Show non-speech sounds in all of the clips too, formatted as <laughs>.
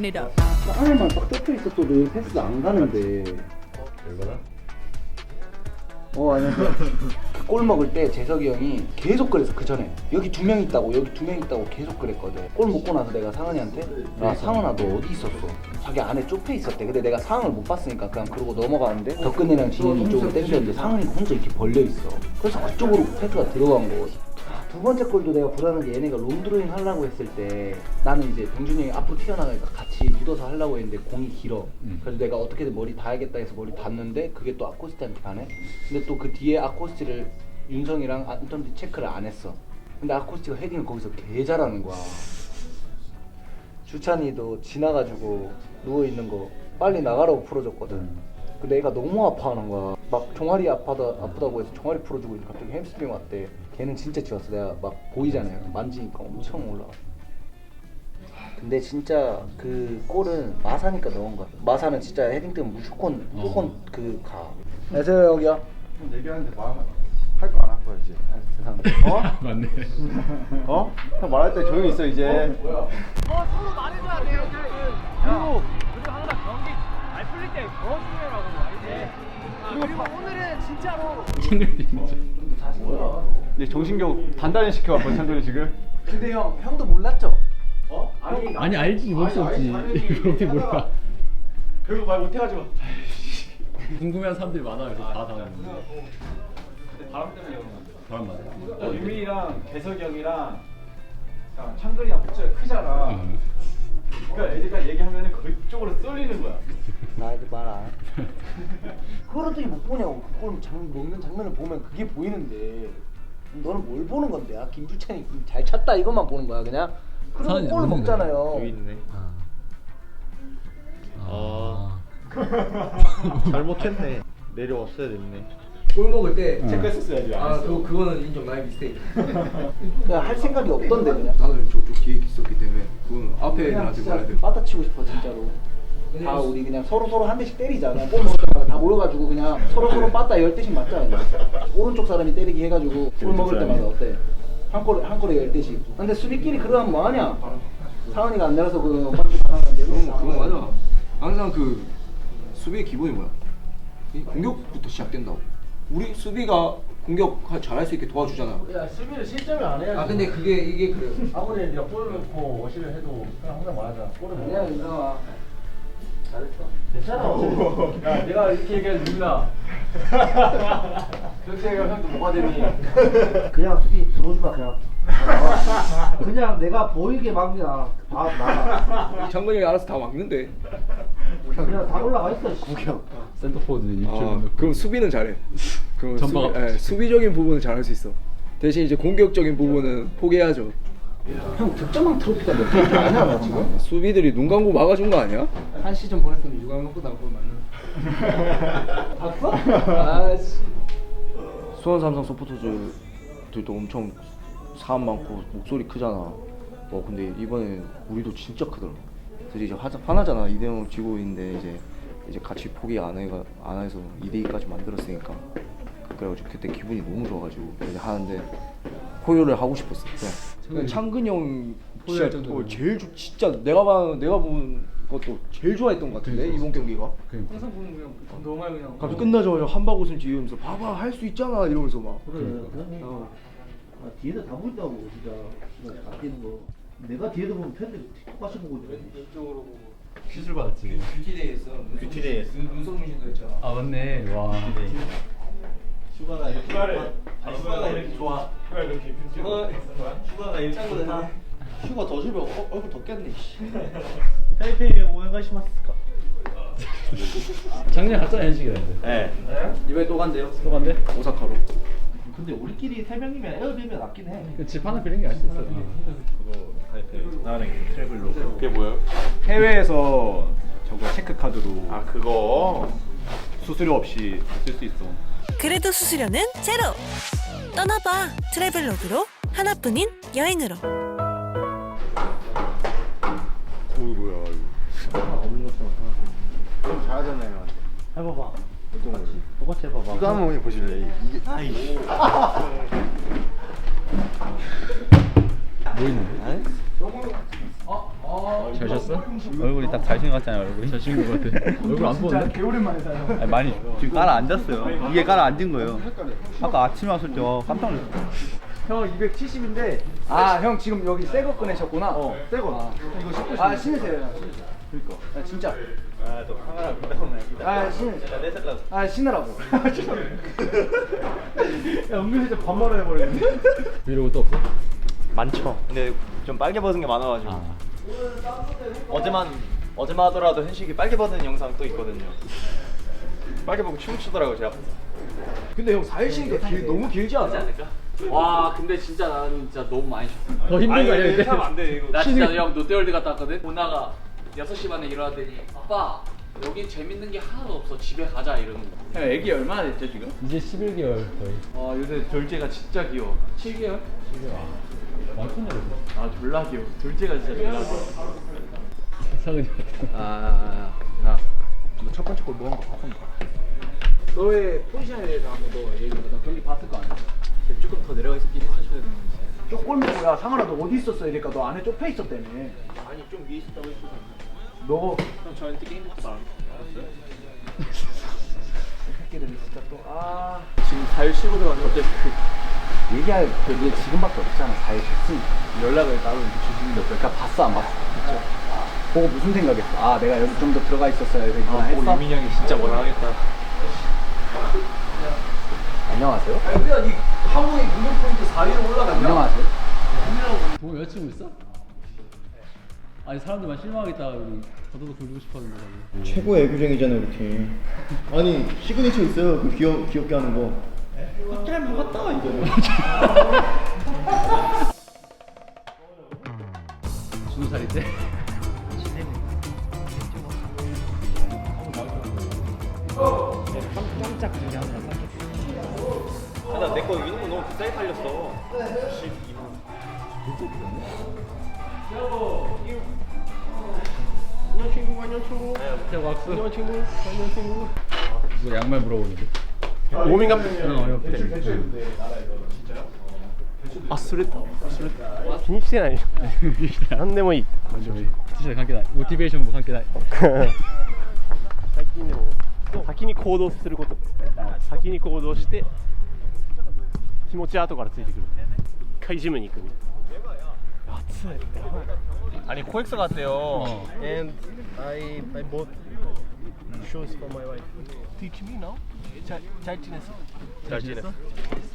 run it up. 안에만 딱 뜯겨 있었어도 패스가 안 가는데. 열받아? 어 아니야. <laughs> 골 먹을 때 재석이 형이 계속 그랬어 그 전에 여기 두 명 있다고 여기 두 명 있다고 계속 그랬거든. 골 먹고 나서 내가 상은이한테 야 상은아 너 어디 있었어? 자기 안에 좁혀 있었대. 근데 내가 상황을 못 봤으니까 그냥 그러고 넘어가는데 덕근이랑 진현이 이쪽으로 땡겼는데 상은이가 혼자 이렇게 벌려 있어. 그래서 그쪽으로 패스가 들어간 거. 두 번째 골도 내가 불안한 게 얘네가 롱드로잉 하려고 했을 때 나는 이제 병준이 형이 앞으로 튀어나가니까 같이 묻어서 하려고 했는데 공이 길어. 그래서 내가 어떻게든 머리 닿아야겠다 해서 머리 닿는데 그게 또 아코스티한테 가네. 근데 또 그 뒤에 아코스티를 윤성이랑 안톤이 체크를 안 했어. 근데 아코스티가 헤딩을 거기서 개 잘하는 거야. 주찬이도 지나가지고 누워 있는 거 빨리 나가라고 풀어줬거든. 근데 애가 너무 아파하는 거야. 막 종아리 아파다, 아프다고 해서 종아리 풀어주고 있는데 갑자기 햄스트링 왔대 걔는 진짜 지웠어. 내가 막 보이잖아요. 만지니까 엄청 올라가. 근데 진짜 그 골은 마사니까 넣은 거야 마사는 진짜 헤딩 때문에 무조건 무조건 그 가. 안녕하세요 여기야 얘기하는데 말할 거 안 할 거야 이제. 세상에 어? <laughs> 맞네. 어? 형 말할 때 조용히 있어 이제. 이 제 정신력 단단히 시켜 한번 찬돌이 지금. 근데 형 형도 몰랐죠? 아니 알지 볼수 없지. 어떻게 몰라. 결국 말 못해가지고. 궁금해하는 사람들이 많아 그래서 다 당하는 거. 바람 때문에 그런 거. 바람 맞아. 어, 유민이랑 개석이 형이랑 그냥 창근이랑 목소리가 크잖아. 응. 그러니까 애들가 얘기하면 그쪽으로 쏠리는 거야. 나이도 봐라 그걸 어떻게 못 보냐고 그걸 장, 먹는 장면을 보면 그게 보이는데 너는 뭘 보는 건데 아 김주찬이 잘 찼다 이것만 보는 거야 그냥 그리고 모르는 먹잖아요. 있네. 아. <laughs> 잘못했네. 내려왔어야 됐네. 골 먹을 때 체크했었어야지. 아, 그 그거는 인정 나의 미스테이크. <laughs> 그냥 할 생각이 없던데 그냥 나는 저쪽 뒤에 있었기 때문에 그건 앞에 그냥 나한테 진짜 말해야 돼. 빠따 치고 싶어 진짜로 다 우리 그냥 서로 서로 한 대씩 때리잖아 골 먹을 때마다 다 모여가지고 그냥 서로 서로 빠따 열 대씩 맞자 그냥 오른쪽 사람이 때리기 해가지고 골 먹을 때마다 어때 한 골에 한 골에 열 대씩 근데 수비끼리 그러면 뭐하냐 상은이가 안 내려서 그 그건 그건 맞아. 항상 그 수비의 기본이 뭐야? 이 공격부터 시작된다고. 우리 수비가 공격 하- 잘할 수 있게 도와주잖아. 야 수비를 실점을 안 해야지 아 근데 그게 이게 그래요. 아무리 네가 골을 넣고 워시를 해도 그냥 항상 말하자 골을 넣어 그냥 괜찮아 야 내가 이렇게 얘기해도 누나 <laughs> 그렇게 얘기하면 형도 뭐가 되니 그냥 수비 들어오지 마 그냥 <laughs> 그냥 내가 보이게 막냐 다 나가 장근이 형이 알아서 다 막는데. 그냥 다 올라가 있어 구경 센터포드 아 입줄. 그럼 수비는 잘해. 그럼 수비, 전방 예, 수비적인 부분은 잘할 수 있어. 대신 이제 공격적인 부분은 포기해야죠. 형 득점왕 트로피가 몇 아냐 너 지금? <laughs> 수비들이 눈 감고 막아준 거 아니야? 한 시즌 보냈으면 육아 먹고 나올 맞는 봤어? 아씨 수원 삼성 서포터즈들도 엄청 사람 많고 목소리 크잖아. 어 근데 이번에 우리도 진짜 크더라. 그래서 이제 화, 화나잖아. 2대 0 지고 있는데 이제 이제 같이 포기 안 해가 안 해서 2대 2까지 만들었으니까 그래가지고 그때 기분이 너무 좋아가지고 이제 하는데 포효를 하고 싶었어. 그냥, 그냥 창근이 형 진짜 정도로. 어, 제일 좋- 진짜 내가 봐 내가 본 것도 제일 좋아했던 것 같은데 이번 경기가. 그러니까. 항상 보는 그냥 너무 그냥 갑자기 끝나자마자 한박 웃음 지으면서 봐봐 할 수 있잖아 이러면서 막. 그래 어. 아, 뒤에도 다 보인다고 진짜 다 뛰는 거 내가 뒤에도 보면 팬들이 똑같이 보고 있는데 이쪽으로 보고 시술 받았지. 뷰티데이 했어. 뷰티데이 했어. 눈썹 문신도 했잖아. 아 맞네. 와. 휴가가 이렇게 휴가를 아니 휴가가 이렇게 좋아. 휴가 휴가가 이렇게 좋다. 휴가 더 주면 어, 얼굴 덥겠네. 씨. 타이페이에 오해가시마스까? 작년 갔잖아 현식이한테. 네. 이번에 또 간대요. 또 간대? 오사카로. 근데 우리끼리 세 명이면 에어비면 낫긴 해 집 하나 빌린 게수 있어. 그거 타이페이 나는 트래블로. 그게 뭐야? 해외에서 저거 체크 카드로. 아 그거 수수료 없이 쓸 수 있어. 그래도 수수료는 제로. 떠나봐 트래블로그로 하나뿐인 여행으로. 어이구야. 좀 잘하잖아요. 해봐봐 어떤 거지? 똑같이 해봐봐 이거 한번 보실래? 이게 아이. <laughs> 뭐 있는데? 잘 잤어? 얼굴이 딱 잘생긴 것 같잖아요 얼굴이 잘생긴 것 같아 <laughs> 얼굴 안 보는데? 개오랜만에 사요. 아니, 많이 지금 깔아 앉았어요 이게 깔아 앉은 거예요 아까 아침에 왔을 때 와, 깜짝 놀랐어 형 270인데 아 형 지금 여기 새 거 꺼내셨구나. 어, 새거. 이거 신고 싶어. 아 신으세요. 형, 신으세요. 그러니까. 아, 진짜. 부탁하네. 아 신으세요. 아 신으라고. <laughs> 야 은근히 진짜 반말을 해버리네. 브이로그 또 없어? 많죠. 근데 좀 빨개 벗은 게 많아가지고 어제만 어제만 하더라도 현식이 빨개 벗은 영상 또 있거든요. 빨개 벗고 춤 추더라고 제 앞에서. 근데 형 4일 쉬니까 길, 너무 길지 않아? 와 근데 진짜 나는 진짜 너무 많이 쉬었어 더 힘든 거 아니야 근데? 안돼 이거. 나 진짜 형 롯데월드 갔다 왔거든 오나가 6시 반에 일어나더니 아빠 여기 재밌는 게 하나도 없어 집에 가자 이러는 거야 형 애기 얼마나 됐죠 지금? 이제 11개월 거의 아 요새 둘째가 진짜 귀여워. 7개월? 많구나 아 졸라 귀여워. 둘째가 진짜 졸라 귀여워. 상은이 아, 야, 너첫 번째 골 먹은 거 봤습니다. 너의 포지션에 대해서 한번 너 얘기해봐 너 경기 봤을 거 아니야 조금 더 내려가 있었긴 했었어야 되는데. 쪼골 먹고 야 상아라 너 어디 있었어 이러니까 너 안에 좁혀 있었다며. 아니 좀 위에 있었다고 했어. 너형 저한테 게임부터 말. <laughs> 새끼들이 진짜 또 아. 지금 4일 쉬고 들어왔는데 어때? 얘기할 그게 지금밖에 없잖아. 사일 됐으니까 연락을 따로 이렇게 주시는 게 없어. 그러니까 봤어 안 봤어? 보고 무슨 생각했어? 아 내가 여기 좀 더 들어가 있었어야 돼. 이거 아, 했어? 유민이 형이 진짜 뭐라 하겠다. 안녕하세요. 우리가 이 한국의 공격 포인트 4위로 올라갔냐? 안녕하세요. 동호 여자친구 있어? 아니 사람들만 실망하겠다 우리 더더더 돌리고 싶어하는 거라고 최고의 애교쟁이잖아요 우리 팀 <laughs> 아니 시그니처 있어요 그 귀여, 귀엽게 하는 거 아, 잘 먹었다 이거 스무 살일 때? 나내거거 너무 비싸게 팔렸어. 태고 악수 안녕 친구 안녕 친구 이거 양말 물어보는데 ウォーミングアップ。のよくて、う、あそれそれ気にしてない。何でもいい。何でもいい。私関係ない。モチベーションも関係ない。<laughs> 最近でも先に行動すること。先に行動して気持ち後からついてくる。一回ジムに行く暑い。あれ、声臭かったよ。And I, I ぼ shoes for my wife. Teach me now. 잘, 잘 지냈어? 잘 지냈어?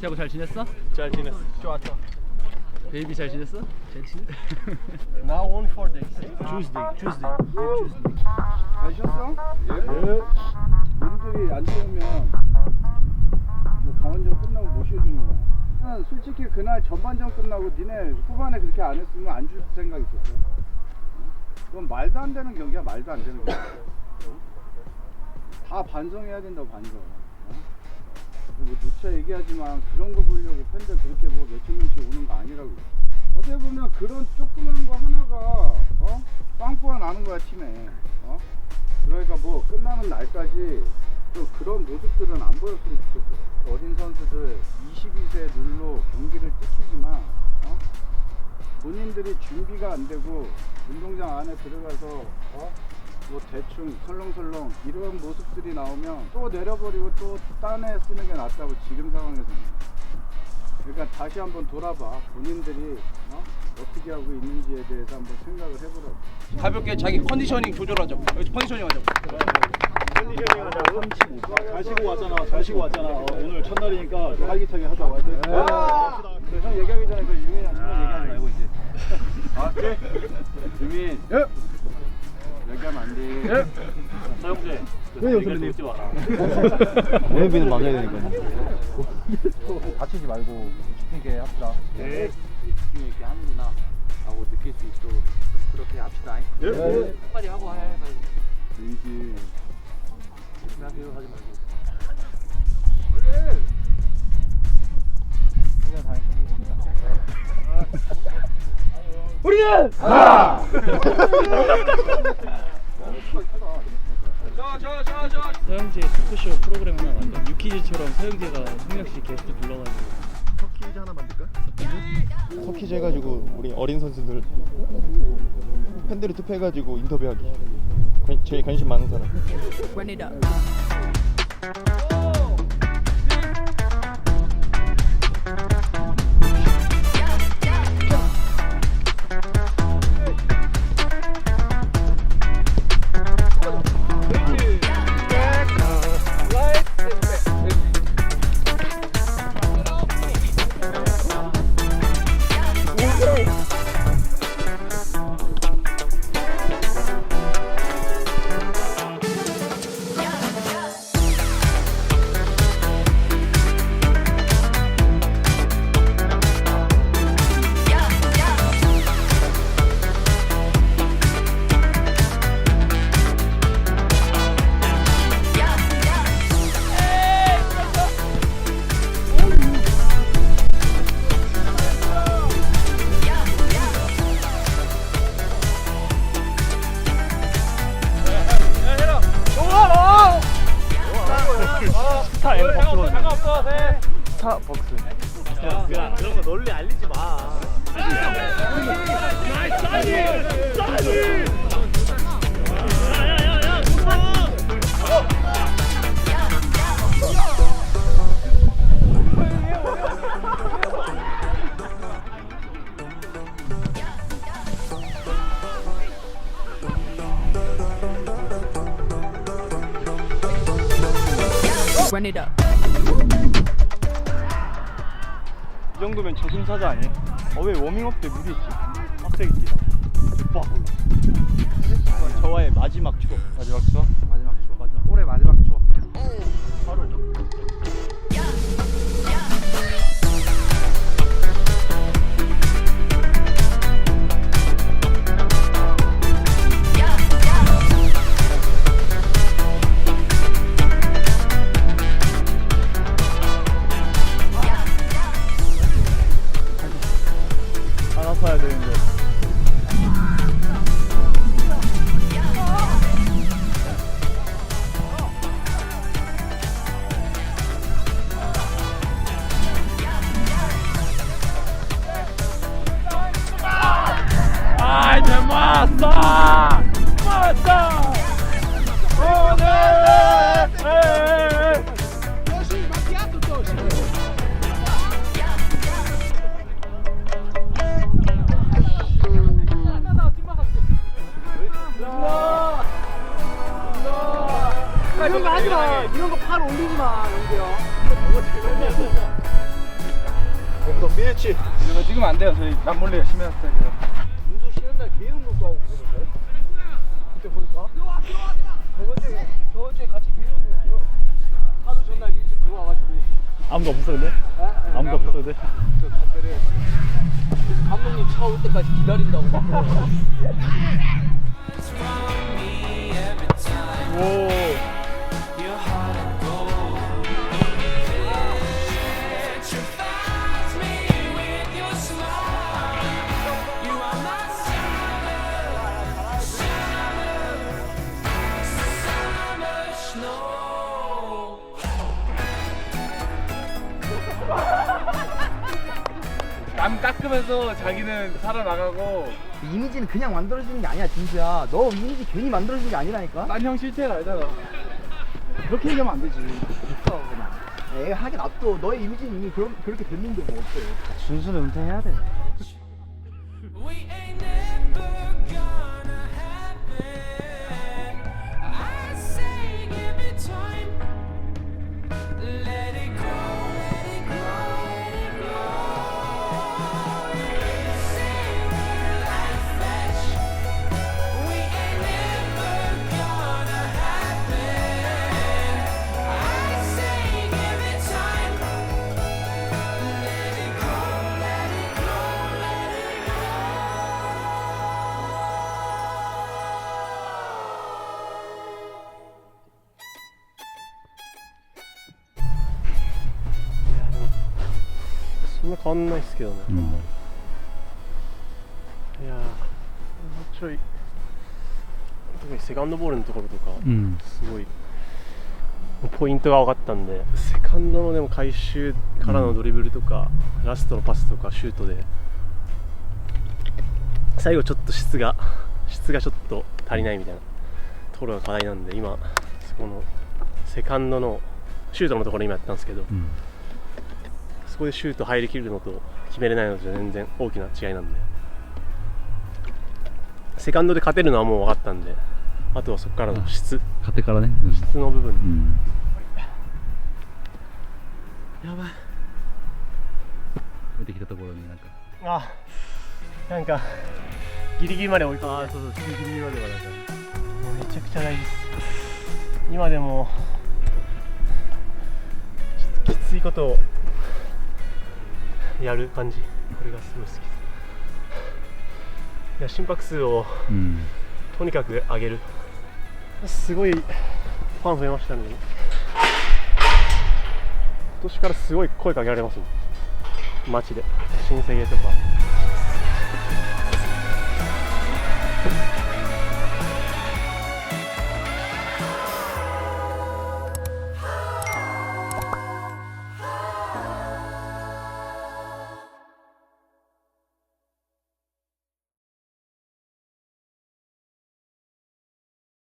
태고 잘 지냈어? 잘 지냈어. 좋아. 베이비 잘 지냈어? 잘 지냈어? <laughs> Now only four days. Tuesday, Tuesday, Tuesday. 가셨어? 예. 분들이 안 좋으면 뭐 강원전 끝나고 모셔주는 거야. 난 솔직히 그날 전반전 끝나고 니네 후반에 그렇게 안 했으면 안 줄 생각 있었어. 그건 말도 안 되는 경기야, 말도 안 되는 경기. 다 반성해야 된다고 반성. 어? 뭐 누차 얘기하지만 그런 거 보려고 팬들 그렇게 뭐 몇천 명씩 오는 거 아니라고. 어떻게 보면 그런 조그만 거 하나가 어? 빵꾸가 나는 거야 팀에. 어? 그러니까 뭐 끝나는 날까지 좀 그런 모습들은 안 보였으면 좋겠어. 어린 선수들 22세 룰로 경기를 뛰키지만 어? 본인들이 준비가 안 되고 운동장 안에 들어가서 어? 뭐 대충 설렁설렁 이런 모습들이 나오면 또 내려버리고 또 딴에 쓰는 게 낫다고 지금 상황에서는. 그러니까 다시 한번 돌아봐. 본인들이 어? 어떻게 하고 있는지에 대해서 한번 생각을 해보라고. 가볍게 자기 컨디셔닝 조절하자. 컨디셔닝 하자. 잘 쉬고 왔잖아. 잘 쉬고 왔잖아. 어, 오늘 첫날이니까 좀 활기차게 하자. 아! 그래, 형 얘기하기 전에 그 유민이랑 처음 얘기하지 말고 이제. 알았지? 유민. 예. 얘기하면 안 돼. 서영재. 왜 여기서 마라. 오해비는 맞아야 되니까 다치지 말고 집중 있게 합시다. 네. 집중 있게 하는구나 라고 느낄 수 있도록 그렇게 합시다 예. 빨리 하고 해 빨리 유민씨. 생각해요 하지 말고 서영재 토크쇼 프로그램 하나 만들어 유키즈처럼 서영재가 송혁씨 게스트 불러가지고 터키즈 하나 만들까? 터키즈 해가지고 우리 어린 선수들 팬들이 투표해가지고 인터뷰하기. 관- 제일 관심 많은 사람. 거 널리 알리지 마. Run it up. 정도면 저승사자 아니에요? 어 왜 워밍업 때 있지? 갑자기 뛰다. 와 몰라. 저와의 마지막 추억. 마지막 추억? 마지막 추억. 마지막. 올해 마지막 추억. 바로. 알아 이런 거 하지 마. 이런 거 팔 올리지 마, 연기야. 너 밀치. 이거 지금 안 돼요. 저희 남몰래 열심히 했어요. 문수 쉬는 날 개운 것도 하고 그러는데. 그때 보니까. 저번 주에 저번 주에 같이 개운 거였어요. 하루 전날 일찍 들어와가지고. 아무도 없었어, 근데? 아무도 없었어, 근데? 저 담배를 감독님 차 올 때까지 기다린다고 막. <laughs> 오. 남 깎으면서 자기는 살아나가고 이미지는 그냥 만들어지는 게 아니야, 진수야. 너 이미지 괜히 만들어진 게 아니라니까. 난 형 실체를 알잖아 그렇게 얘기하면 안 되지 있어, 그냥. 에 하긴 놔둬. 너의 이미지는 이미 그런, 그렇게 됐는데 뭐 어때. 준수는 은퇴해야 돼. んないですけどね、いやーもうちょい特にセカンドボールのところとか、うん。すごいポイントが分かったんでセカンドのでも回収からのドリブルとか、ラストのパスとかシュートで最後ちょっと質が質がちょっと足りないみたいなところが課題なんで今そこのセカンドのシュートのところ今やったんですけど、うんそこでシュート入りきるのと決めれないのと全然大きな違いなんで。セカンドで勝てるのはもう分かったんであとはそこからの質。勝手からね、うん。質の部分、うん。やばい。出てきたところになんか。あなんかギリギリまで追い込んであそうそうギリギリまではなんかもうめちゃくちゃ大事です。今でもきついことをやる感じ。これがすごい好きです。いや心拍数をうん。とにかく上げる。すごいファン増えましたね。今年からすごい声かけられますもん。街で。新生芸とか